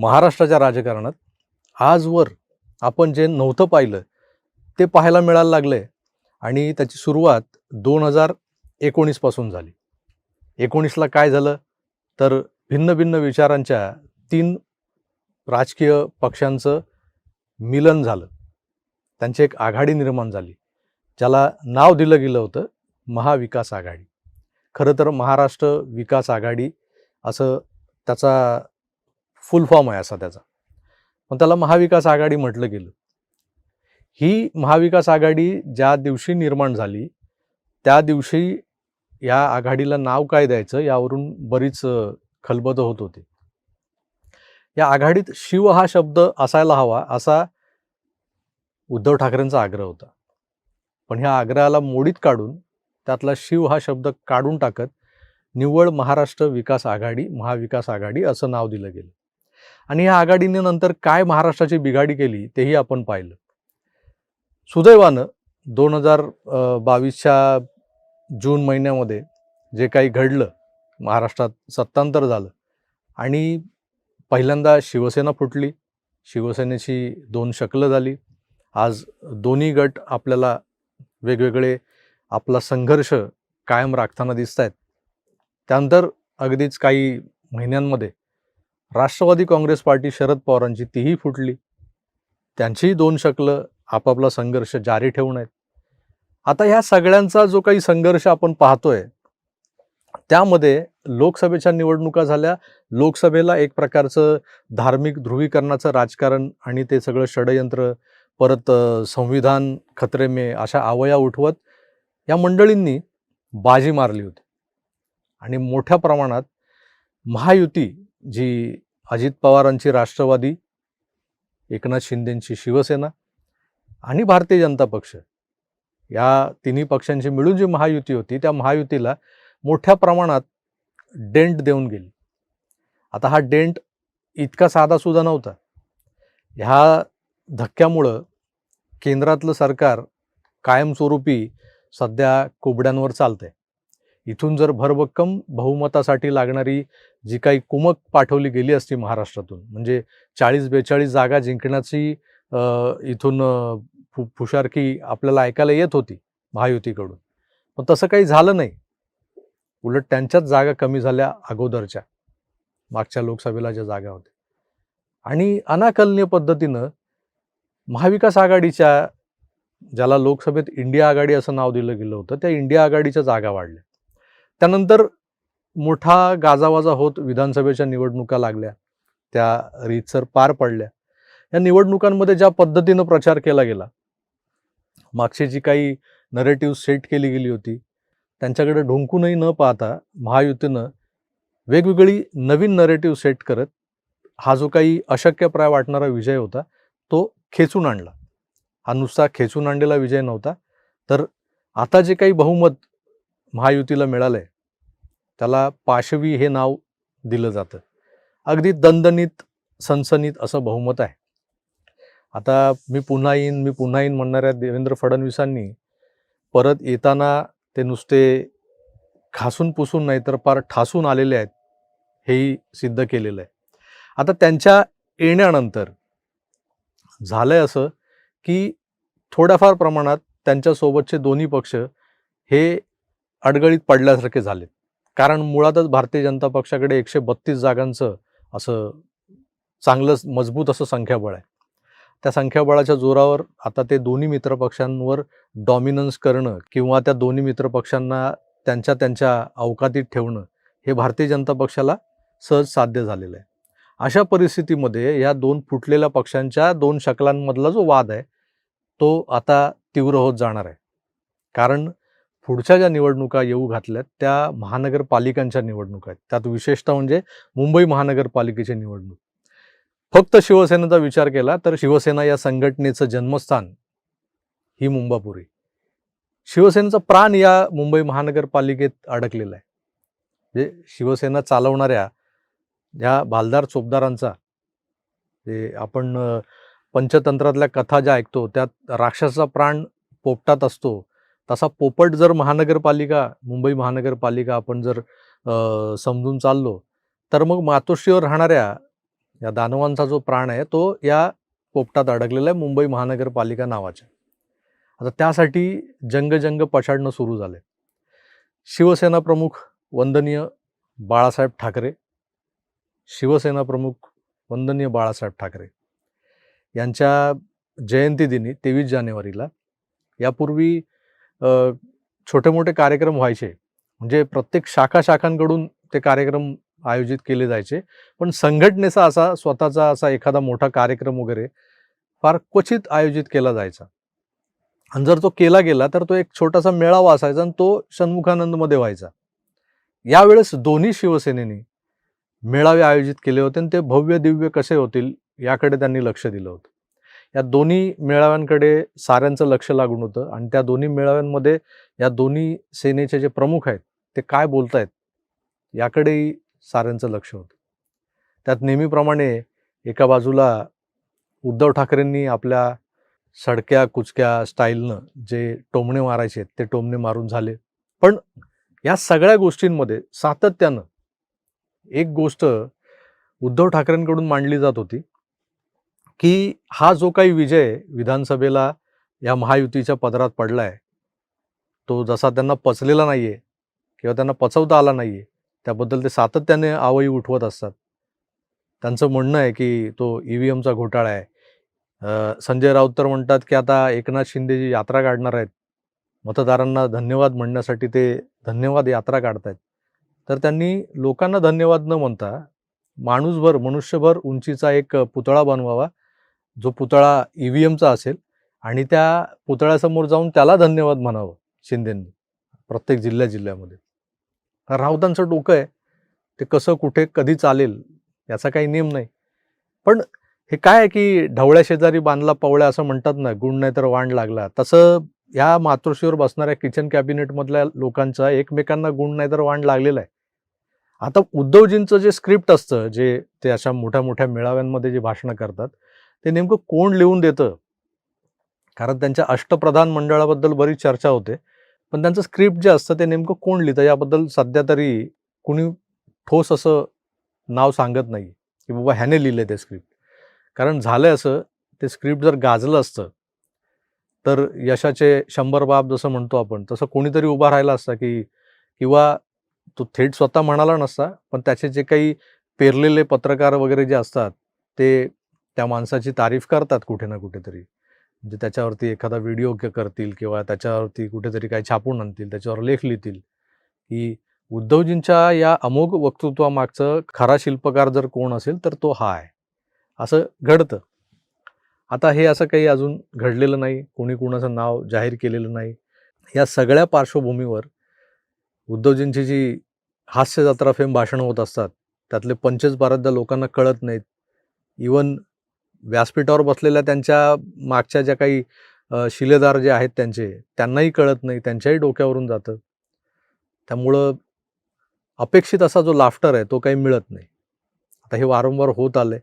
महाराष्ट्राच्या राजकारणात आजवर आपण जे नव्हतं पाहिलं ते पाहायला मिळायला लागलं आहे आणि त्याची सुरुवात दोन हजार एकोणीसपासून झाली. एकोणीसला काय झालं? तर भिन्न भिन्न विचारांच्या तीन राजकीय पक्षांचं मिलन झालं. त्यांची एक आघाडी निर्माण झाली ज्याला नाव दिलं गेलं होतं महाविकास आघाडी. खरं तर महाराष्ट्र विकास आघाडी असं त्याचा फुल फॉर्म आहे असा त्याचा. पण त्याला महाविकास आघाडी म्हटलं गेलं. ही महाविकास आघाडी ज्या दिवशी निर्माण झाली त्या दिवशी या आघाडीला नाव काय द्यायचं यावरून बरीच खलबत होत होती. या आघाडीत शिव हा शब्द असायला हवा असा उद्धव ठाकरेंचा आग्रह होता. पण ह्या आग्रहाला मोडीत काढून त्यातला शिव हा शब्द काढून टाकत निव्वळ महाराष्ट्र विकास आघाडी महाविकास आघाडी असं नाव दिलं गेलं. आणि या आघाडीने नंतर काय महाराष्ट्राची बिघाडी केली तेही आपण पाहिलं. सुदैवानं दोन हजार बावीसच्या जून महिन्यामध्ये जे काही घडलं महाराष्ट्रात सत्तांतर झालं आणि पहिल्यांदा शिवसेना फुटली. शिवसेनेची दोन शकलं झाली. आज दोन्ही गट आपल्याला वेगवेगळे आपला संघर्ष कायम राखताना दिसत आहेत त्यानंतर अगदीच काही महिन्यांमध्ये राष्ट्रवादी काँग्रेस पार्टी शरद पवारांची तीही फुटली. त्यांचीही दोन शकलं आपापला संघर्ष जारी ठेवून आहेत. आता ह्या सगळ्यांचा जो काही संघर्ष आपण पाहतोय त्यामध्ये लोकसभेच्या निवडणुका झाल्या. लोकसभेला एक प्रकारचं धार्मिक ध्रुवीकरणाचं राजकारण आणि ते सगळं षडयंत्र परत संविधान खतरे अशा आवया उठवत या मंडळींनी बाजी मारली होती. आणि मोठ्या प्रमाणात महायुती जी अजित पवारांची राष्ट्रवादी एकनाथ शिंदेंची शिवसेना आणि भारतीय जनता पक्ष या तिन्ही पक्षांची मिळून जी महायुती होती त्या महायुतीला मोठ्या प्रमाणात डेंट देऊन गेली. आता हा डेंट इतका साधासुद्धा नव्हता. ह्या धक्क्यामुळं केंद्रातलं सरकार कायमस्वरूपी सध्या कोबड्यांवर चालतंय. इथून जर भरभक्कम बहुमतासाठी लागणारी जी काही कुमक पाठवली गेली असती महाराष्ट्रातून म्हणजे चाळीस बेचाळीस जागा जिंकण्याची इथून फु फुशारकी आपल्याला ऐकायला येत होती महायुतीकडून. पण तसं काही झालं नाही. उलट त्यांच्याच जागा कमी झाल्या अगोदरच्या मागच्या लोकसभेला ज्या जागा होत्या. आणि अनाकलनीय पद्धतीनं महाविकास आघाडीच्या ज्याला लोकसभेत इंडिया आघाडी असं नाव दिलं गेलं होतं त्या इंडिया आघाडीच्या जागा वाढल्या. त्यानंतर मोठा गाजावाजा होत विधानसभेच्या निवडणुका लागल्या. त्या रीतसर पार पडल्या. या निवडणुकांमध्ये ज्या पद्धतीनं प्रचार केला गेला मागची जी काही नरेटिव्ह सेट केली गेली होती त्यांच्याकडे ढोंकूनही न पाहता महायुतीनं वेगवेगळी नवीन नरेटिव्ह सेट करत हा जो काही अशक्यप्राय वाटणारा विजय होता तो खेचून आणला. हा नुसता खेचून आणलेला विजय नव्हता. तर आता जे काही बहुमत महायुतीला मिळालं आहे त्याला पाशवी हे नाव दिलं जातं. अगदी दणदणीत सनसनीत असं बहुमत आहे. आता मी पुन्हा येईन मी पुन्हा येईन म्हणणाऱ्या देवेंद्र फडणवीसांनी परत येताना ते नुसते खासून पुसून नाही तर फार ठासून आलेले आहेत हेही सिद्ध केलेलं आहे. आता त्यांच्या येण्यानंतर झालंय असं की थोड्याफार प्रमाणात त्यांच्यासोबतचे दोन्ही पक्ष हे अडगळीत पडल्यासारखे झाले कारण मुळातच भारतीय जनता पक्षाकडे एकशे बत्तीस जागांचं असं चांगलं मजबूत असं संख्याबळ आहे. त्या संख्याबळाच्या जोरावर आता ते दोन्ही मित्रपक्षांवर डॉमिनन्स करणं किंवा त्या दोन्ही मित्रपक्षांना त्यांच्या त्यांच्या अवकातीत ठेवणं हे भारतीय जनता पक्षाला सहज साध्य झालेलं आहे. अशा परिस्थितीमध्ये या दोन फुटलेल्या पक्षांच्या दोन शकलांमधला जो वाद आहे तो आता तीव्र होत जाणार आहे. कारण पुढच्या ज्या निवडणुका येऊ घातल्यात त्या महानगरपालिकांच्या निवडणुका आहेत. त्यात विशेषतः म्हणजे मुंबई महानगरपालिकेची निवडणूक. फक्त शिवसेनेचा विचार केला तर शिवसेना या संघटनेचं जन्मस्थान ही मुंबापुरी शिवसेनेचा प्राण या मुंबई महानगरपालिकेत अडकलेला आहे. म्हणजे शिवसेना चालवणाऱ्या ह्या भालदार चोपदारांचा जे आपण पंचतंत्रातल्या कथा ज्या ऐकतो त्यात राक्षसाचा प्राण पोपटात असतो तसा पोपट जर महानगरपालिका मुंबई महानगरपालिका आपण जर समजून चाललो तर मग मातोश्रीवर राहणाऱ्या या दानवांचा जो प्राण आहे तो या पोपटात अडकलेला आहे मुंबई महानगरपालिका नावाच्या. आता त्यासाठी जंगजंग पछाडणं सुरू झाले शिवसेना प्रमुख वंदनीय बाळासाहेब ठाकरे शिवसेना प्रमुख वंदनीय बाळासाहेब ठाकरे यांच्या जयंतीदिनी तेवीस जानेवारीला यापूर्वी छोटे मोठे कार्यक्रम व्हायचे. म्हणजे प्रत्येक शाखा शाखांकडून ते कार्यक्रम आयोजित केले जायचे. पण संघटनेचा असा स्वतःचा असा एखादा मोठा कार्यक्रम वगैरे फार क्वचित आयोजित केला जायचा. आणि जर तो केला गेला तर तो एक छोटासा मेळावा असायचा आणि तो षण्मुखानंदमध्ये व्हायचा. यावेळेस दोन्ही शिवसेनेनी मेळावे आयोजित केले होते आणि ते भव्य दिव्य कसे होतील याकडे त्यांनी लक्ष दिलं होतं. या दोन्ही मेळाव्यांकडे साऱ्यांचं लक्ष लागून होतं आणि त्या दोन्ही मेळाव्यांमध्ये या दोन्ही सेनेचे जे प्रमुख आहेत ते काय बोलतायत याकडेही साऱ्यांचं लक्ष होतं. त्यात नेहमीप्रमाणे एका बाजूला उद्धव ठाकरेंनी आपल्या सडक्या कुचक्या स्टाईलनं जे टोमणे मारायचे ते टोमणे मारून झाले. पण या सगळ्या गोष्टींमध्ये सातत्यानं एक गोष्ट उद्धव ठाकरेंकडून मांडली जात होती की हा जो काही विजय विधानसभेला या महायुतीच्या पदरात पडलाय तो जसा त्यांना पचलेला नाहीये किंवा त्यांना पचवता आला नाहीये त्याबद्दल ते सातत्याने आवई उठवत असतात. त्यांचं म्हणणं आहे की तो ई व्ही एमचा घोटाळा आहे. संजय राऊत तर म्हणतात की आता एकनाथ शिंदेची यात्रा काढणार आहेत मतदारांना धन्यवाद म्हणण्यासाठी ते धन्यवाद यात्रा काढतायत. तर त्यांनी लोकांना धन्यवाद न म्हणता माणूसभर मनुष्यभर उंचीचा एक पुतळा बनवावा जो पुतळा ई व्ही एमचा असेल आणि त्या पुतळ्यासमोर जाऊन त्याला धन्यवाद म्हणावं शिंदेंनी प्रत्येक जिल्ह्या जिल्ह्यामध्ये. राऊतांचं डोकं आहे ते कसं कुठे कधी चालेल याचा काही नियम नाही. पण हे काय आहे की ढवळ्या शेजारी बांधला पवळ्या असं म्हणतात ना गुण नाही तर वाण लागला. तसं ह्या मातृशीवर बसणाऱ्या किचन कॅबिनेटमधल्या लोकांचा एकमेकांना गुण नाही तर वाण लागलेला आहे. आता उद्धवजींचं जे स्क्रिप्ट असतं जे ते अशा मोठ्या मोठ्या मेळाव्यांमध्ये जे भाषणं करतात ते नेमकं कोण लिहून देतं? कारण त्यांच्या अष्टप्रधान मंडळाबद्दल बरीच चर्चा होते. पण त्यांचं स्क्रिप्ट जे असतं ते नेमकं कोण लिहितं? याबद्दल सध्या तरी कुणी ठोस असं नाव सांगत नाही. की बाबा ह्याने लिहिलं ते स्क्रिप्ट. कारण झालं असं ते स्क्रिप्ट जर गाजलं असतं तर यशाचे शंभर बाब जसं म्हणतो आपण तसं कोणीतरी उभा राहिला असता की किंवा तो थेट स्वतः म्हणाला नसता पण त्याचे जे काही पेरलेले पत्रकार वगैरे जे असतात ते त्या माणसाची तारीफ करतात कुठे ना कुठेतरी. म्हणजे त्याच्यावरती एखादा व्हिडिओ करतील किंवा त्याच्यावरती कुठेतरी काही छापून आणतील त्याच्यावर लेख लिहितील की उद्धवजींच्या या अमोघ वक्तृत्वामागचं खरा शिल्पकार जर कोण असेल तर तो हा आहे. असं घडतं. आता हे असं काही अजून घडलेलं नाही कोणी कुणाचं नाव जाहीर केलेलं नाही. या सगळ्या पार्श्वभूमीवर उद्धवजींची जी हास्य जत्रा फेम भाषणं होत असतात त्यातले पंचेच बऱ्याचदा लोकांना कळत नाहीत. इवन व्यासपीठावर बसलेल्या त्यांच्या मागच्या ज्या काही शिलेदार जे आहेत त्यांचे त्यांनाही कळत नाही त्यांच्याही डोक्यावरून जातं. त्यामुळं अपेक्षित असा जो लाफ्टर आहे तो काही मिळत नाही. आता हे वारंवार होत आलंय.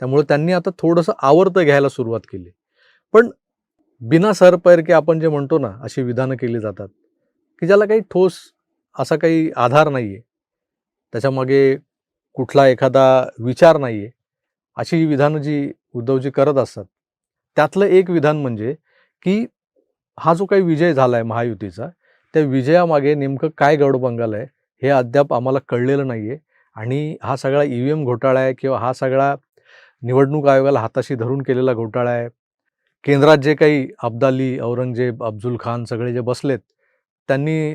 त्यामुळे त्यांनी आता थोडंसं आवर्त घ्यायला सुरुवात केली. पण बिना सरपैर की आपण जे म्हणतो ना अशी विधानं केली जातात की ज्याला काही ठोस असा काही आधार नाही आहे त्याच्यामागे कुठला एखादा विचार नाही आहे अशी विधानं जी उद्धवजी करत असतात. त्यातलं एक विधान म्हणजे की हा जो काही विजय झाला आहे महायुतीचा त्या विजयामागे नेमकं काय गडबंगाल आहे हे अद्याप आम्हाला कळलेलं नाही आहे आणि हा सगळा ई व्ही एम घोटाळा आहे किंवा हा सगळा निवडणूक आयोगाला हाताशी धरून केलेला घोटाळा आहे. केंद्रात जे काही अब्दाली औरंगजेब अब्दुल खान सगळे जे बसलेत त्यांनी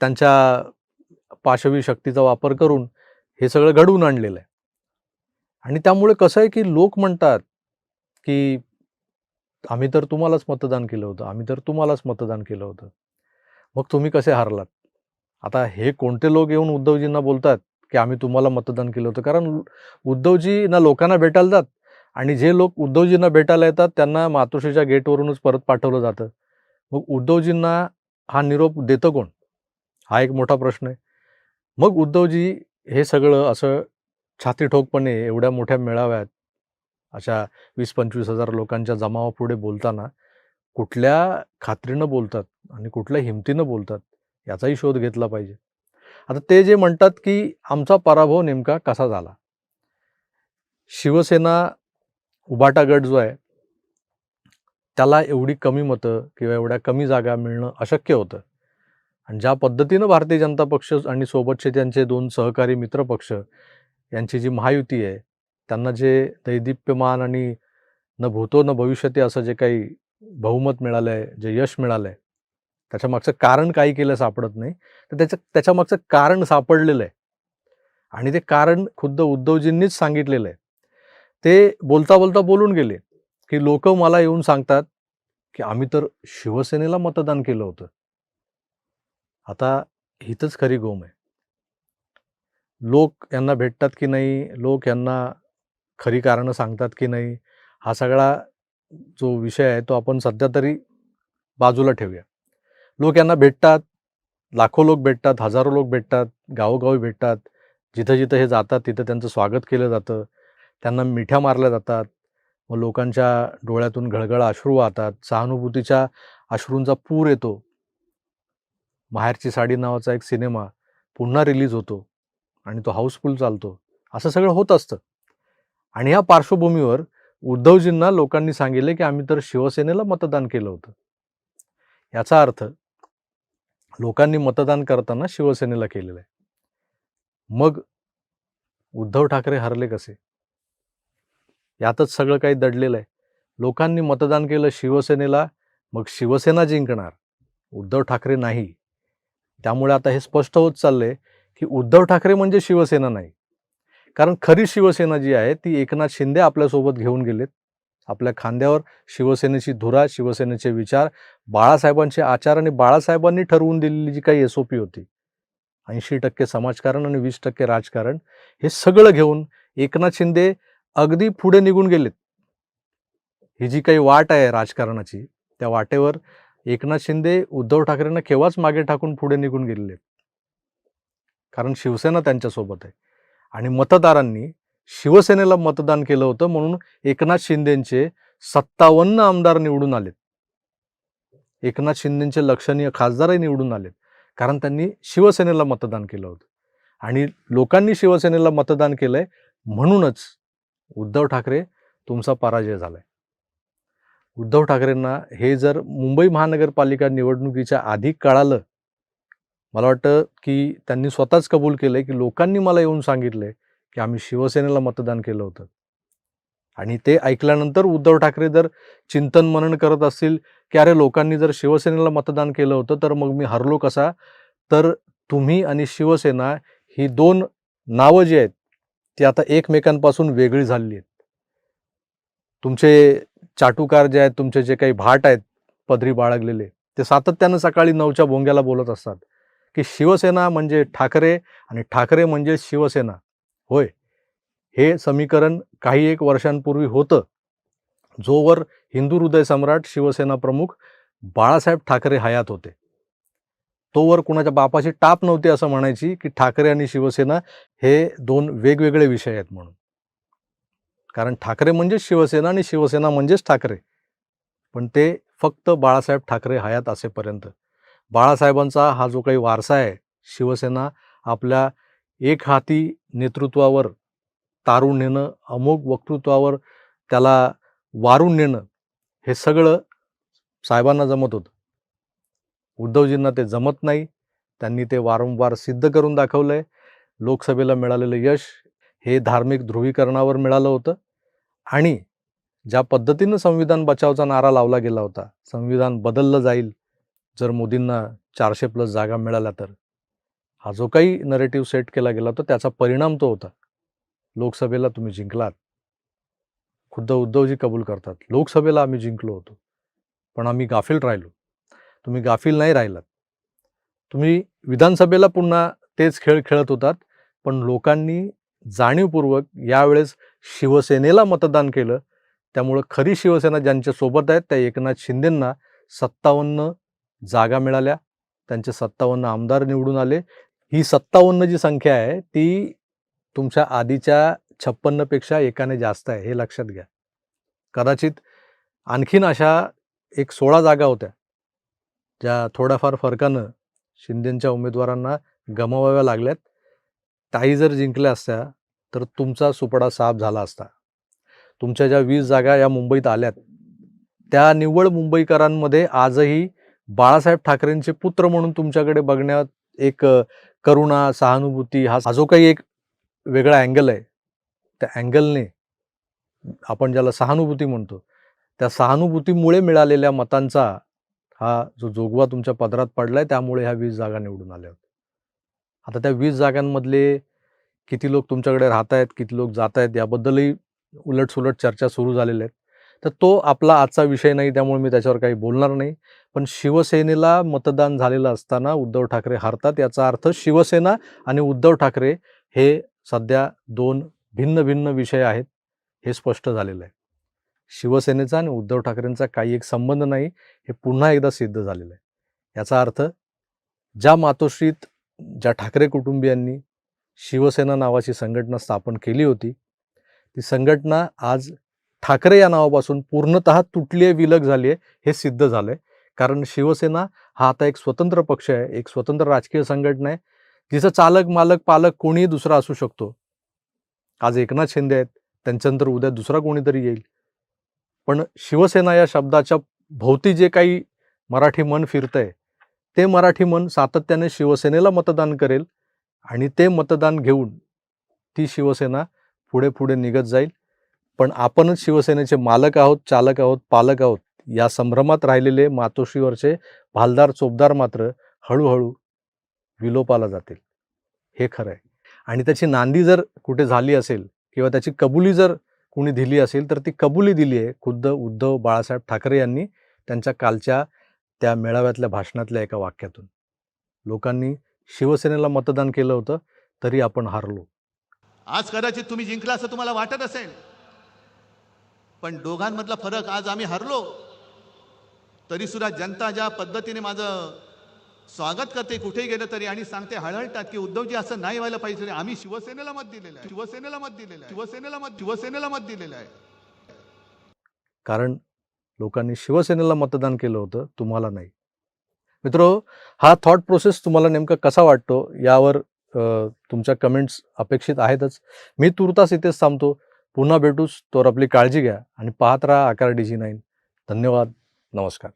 त्यांच्या पाशवी शक्तीचा वापर करून हे सगळं घडवून आणलेलं आहे. आणि त्यामुळे कसं आहे की लोक म्हणतात की आम्ही तर तुम्हालाच मतदान केलं होतं. आम्ही तर तुम्हालाच मतदान केलं होतं. मग तुम्ही कसे हारलात? आता हे कोणते लोक येऊन उद्धवजींना बोलतात की आम्ही तुम्हाला मतदान केलं होतं? कारण उद्धवजींना लोकांना भेटायला जात आणि जे लोक उद्धवजींना भेटायला येतात त्यांना मातोश्रीच्या गेटवरूनच परत पाठवलं जातं. मग उद्धवजींना हा निरोप देतं कोण? हा एक मोठा प्रश्न आहे. मग उद्धवजी हे सगळं असं छातीठोकपणे एवढ्या मोठ्या मेळाव्यात अशा वीस पंचवीस हजार लोकांच्या जमावापुढे बोलताना कुठल्या खात्रीनं बोलतात आणि कुठल्या हिमतीनं बोलतात याचाही शोध घेतला पाहिजे. आता ते जे म्हणतात की आमचा पराभव नेमका कसा झाला? शिवसेना उभाटा गट जो आहे त्याला एवढी कमी मतं किंवा एवढ्या कमी जागा मिळणं अशक्य होतं. आणि ज्या पद्धतीनं भारतीय जनता पक्ष आणि सोबतचे त्यांचे दोन सहकारी मित्रपक्ष यांची जी महायुती आहे त्यांना जे दैदिप्यमान आणि न भूतो न भविष्यते असं जे काही बहुमत मिळालं आहे जे यश मिळालं आहे त्याच्या मागचं कारण काही केलं सापडत नाही. तर त्याचं त्याच्या मागचं कारण सापडलेलं आहे आणि ते कारण खुद्द उद्धवजींनीच सांगितलेलं आहे ते बोलता बोलता बोलून गेले की लोक मला येऊन सांगतात की आम्ही तर शिवसेनेला मतदान केलं होतं. आता हिथंच खरी गोम आहे. लोक यांना भेटतात की नाही? लोक यांना खरी कारणं सांगतात की नाही? हा सगळा जो विषय आहे तो आपण सध्या तरी बाजूला ठेवूया. लोक यांना भेटतात लाखो लोक भेटतात हजारो लोक भेटतात गावोगावी भेटतात. जिथं जिथं हे जातात तिथं त्यांचं स्वागत केलं जातं. त्यांना मिठ्या मारल्या जातात. मग लोकांच्या डोळ्यातून घळघळ अश्रू वाहतात. सहानुभूतीच्या अश्रूंचा पूर येतो. माहेरची साडी नावाचा एक सिनेमा पुन्हा रिलीज होतो आणि तो हाऊसफुल चालतो. असं सगळं होत असतं. आणि या पार्श्वभूमीवर उद्धवजींना लोकांनी सांगितले की आम्ही तर शिवसेनेला मतदान केलं होतं. याचा अर्थ लोकांनी मतदान करताना शिवसेनेला केलेलं आहे. मग उद्धव ठाकरे हरले कसे? यातच सगळं काही दडलेलं आहे. लोकांनी मतदान केलं शिवसेनेला मग शिवसेना जिंकणार उद्धव ठाकरे नाही. त्यामुळे आता हे स्पष्ट होत चाललंय की उद्धव ठाकरे म्हणजे शिवसेना नाही. कारण खरी शिवसेना जी आहे ती एकनाथ शिंदे आपल्यासोबत घेऊन गेलेत. आपल्या खांद्यावर शिवसेनेची धुरा शिवसेनेचे विचार बाळासाहेबांचे आचार आणि बाळासाहेबांनी ठरवून दिलेली जी काही एस ओ पी होती. ऐंशी टक्के समाजकारण आणि वीस टक्के राजकारण हे सगळं घेऊन एकनाथ शिंदे अगदी पुढे निघून गेलेत. ही जी काही वाट आहे राजकारणाची त्या वाटेवर एकनाथ शिंदे उद्धव ठाकरेंना केव्हाच मागे टाकून पुढे निघून गेलेले कारण शिवसेना त्यांच्यासोबत आहे. आणि मतदारांनी शिवसेनेला मतदान केलं होतं म्हणून एकनाथ शिंदेचे सत्तावन्न आमदार निवडून आलेत. एकनाथ शिंदेचे लक्षणीय खासदारही निवडून आलेत. कारण त्यांनी शिवसेनेला मतदान केलं होतं. आणि लोकांनी शिवसेनेला मतदान केलंय म्हणूनच उद्धव ठाकरे तुमचा पराजय झालाय. उद्धव ठाकरेंना हे जर मुंबई महानगरपालिका निवडणुकीच्या आधी कळालं मला वाटतं की त्यांनी स्वतःच कबूल केलंय की लोकांनी मला येऊन सांगितलंय की आम्ही शिवसेनेला मतदान केलं होतं. आणि ते ऐकल्यानंतर उद्धव ठाकरे जर चिंतन मनन करत असतील की अरे लोकांनी जर शिवसेनेला मतदान केलं होतं तर मग मी हरलो कसा? तर तुम्ही आणि शिवसेना ही दोन नावं जी आहेत ती आता एकमेकांपासून वेगळी झालेली आहेत. तुमचे चाटुकार जे आहेत तुमचे जे काही भाट आहेत पदरी बाळगलेले ते सातत्यानं सकाळी नऊच्या भोंग्याला बोलत असतात. की शिवसेना म्हणजे ठाकरे आणि ठाकरे म्हणजे शिवसेना. होय. हे समीकरण काही एक वर्षांपूर्वी होतं. जोवर हिंदू हृदय सम्राट शिवसेना प्रमुख बाळासाहेब ठाकरे हयात होते. तोवर कुणाच्या बापाची टाप नव्हती असं म्हणायची की ठाकरे आणि शिवसेना हे दोन वेगवेगळे विषय आहेत म्हणून. कारण ठाकरे म्हणजेच शिवसेना आणि शिवसेना म्हणजेच ठाकरे. पण ते फक्त बाळासाहेब ठाकरे हयात असेपर्यंत. बाळासाहेबांचा हा जो काही वारसा आहे शिवसेना आपल्या एक हाती नेतृत्वावर तारून नेणं अमोघ वक्तृत्वावर त्याला वारून नेणं हे सगळं साहेबांना जमत होतं. उद्धवजींना ते जमत नाही. त्यांनी ते वारंवार सिद्ध करून दाखवलं आहे लोकसभेला मिळालेलं यश हे धार्मिक ध्रुवीकरणावर मिळालं होतं. आणि ज्या पद्धतीनं संविधान बचावचा नारा लावला गेला होता संविधान बदललं जाईल जर मोदींना चारशे प्लस जागा मिळाल्या तर? हा जो काही नरेटिव्ह सेट केला गेला होता त्याचा परिणाम तो होता. लोकसभेला तुम्ही जिंकलात. खुद्द उद्धवजी कबूल करतात. लोकसभेला आम्ही जिंकलो होतो. पण आम्ही गाफील राहिलो. तुम्ही गाफील नाही राहिलात. तुम्ही विधानसभेला पुन्हा तेच खेळ खेळत होतात पण लोकांनी जाणीवपूर्वक यावेळेस शिवसेनेला मतदान केलं. त्यामुळं खरी शिवसेना ज्यांच्या सोबत आहेत त्या एकनाथ शिंदेंना सत्तावन्न जागा मिळाल्या त्यांचे सत्तावन्न आमदार निवडून आले. ही सत्तावन्न जी संख्या आहे ती तुमच्या आधीच्या छप्पन्नपेक्षा एकाने जास्त आहे हे लक्षात घ्या. कदाचित आणखीन अशा एक सोळा जागा होत्या ज्या थोड्याफार फरकानं शिंदेच्या उमेदवारांना गमावाव्या लागल्यात. ताई जर जिंकल्या असत्या तर तुमचा सुपडा साफ झाला असता. तुमच्या ज्या वीस जागा या मुंबईत आल्यात त्या निव्वळ मुंबईकरांमध्ये आजही बाळासाहेब ठाकरेंचे पुत्र म्हणून तुमच्याकडे बघण्यात एक करुणा सहानुभूती हा हा जो काही एक वेगळा अँगल आहे त्या अँगलने आपण ज्याला सहानुभूती म्हणतो त्या सहानुभूतीमुळे मिळालेल्या मतांचा हा जो जोगवा तुमच्या पदरात पडलाय त्यामुळे ह्या वीस जागा निवडून आल्या होत्या. आता त्या वीस जागांमधले किती लोक तुमच्याकडे राहत आहेत किती लोक जात आहेत याबद्दलही उलटसुलट चर्चा सुरू झालेल्या आहेत. तर तो आपला आजचा विषय नाही त्यामुळे मी त्याच्यावर काही बोलणार नाही. पण शिवसेनेला मतदान झालेलं असताना उद्धव ठाकरे हरतात. याचा अर्थ शिवसेना आणि उद्धव ठाकरे हे सध्या दोन भिन्न भिन्न विषय आहेत. हे स्पष्ट झालेलं आहे. शिवसेनेचा आणि उद्धव ठाकरेंचा काही एक संबंध नाही. हे पुन्हा एकदा सिद्ध झालेलं आहे. याचा अर्थ ज्या मातोश्रीत ज्या ठाकरे कुटुंबियांनी शिवसेना नावाची संघटना स्थापन केली होती ती संघटना आज ठाकरे या नावापासून पूर्णतः तुटली आहे विलग झाली आहे हे सिद्ध झालं आहे कारण शिवसेना हा आता एक स्वतंत्र पक्ष आहे एक स्वतंत्र राजकीय संघटना आहे जिचं चालक मालक पालक कोणीही दुसरा असू शकतो. आज एकनाथ शिंदे आहेत त्यांच्यानंतर उद्या दुसरा कोणीतरी येईल. पण शिवसेना या शब्दाच्या भोवती जे काही मराठी मन फिरतंय ते मराठी मन सातत्याने शिवसेनेला मतदान करेल आणि ते मतदान घेऊन ती शिवसेना पुढे पुढे निघत जाईल. पण आपणच शिवसेनेचे मालक आहोत चालक आहोत पालक आहोत या संभ्रमात राहिलेले मातोश्रीवरचे भालदार चोपदार मात्र हळूहळू विलोपाला जातील. हे खरं आहे. आणि त्याची नांदी जर कुठे झाली असेल किंवा त्याची कबुली जर कुणी दिली असेल तर ती कबुली दिली आहे खुद्द उद्धव बाळासाहेब ठाकरे यांनी त्यांच्या कालच्या त्या मेळाव्यातल्या भाषणातल्या एका वाक्यातून. लोकांनी शिवसेनेला मतदान केलं होतं तरी आपण हारलो. आज कदाचित तुम्ही जिंकला असं तुम्हाला वाटत असेल. पण दोघांमधला फरक आज आम्ही हरलो. तरी सुद्धा जनता ज्या पद्धतीने माझं स्वागत करते कुठेही गेलं तरी आणि सांगते हळहळतात की उद्धवजी असं नाही व्हायला पाहिजे आम्ही शिवसेनेला मत दिलेलं आहे. शिवसेनेला मत दिलेलं आहे. शिवसेनेला मत शिवसेनेला मत दिलेलं आहे. कारण लोकांनी शिवसेनेला मतदान केलं होतं तुम्हाला नाही. मित्रो हा थॉट प्रोसेस तुम्हाला नेमका कसा वाटतो? यावर तुमच्या कमेंट्स अपेक्षित आहेतच. मी तुर्तास इथेच थांबतो. पुन्हा भेटूच. तोवर आपली काळजी घ्या आणि पाहत राहा आकार डी जी नाईन धन्यवाद. नमस्कार.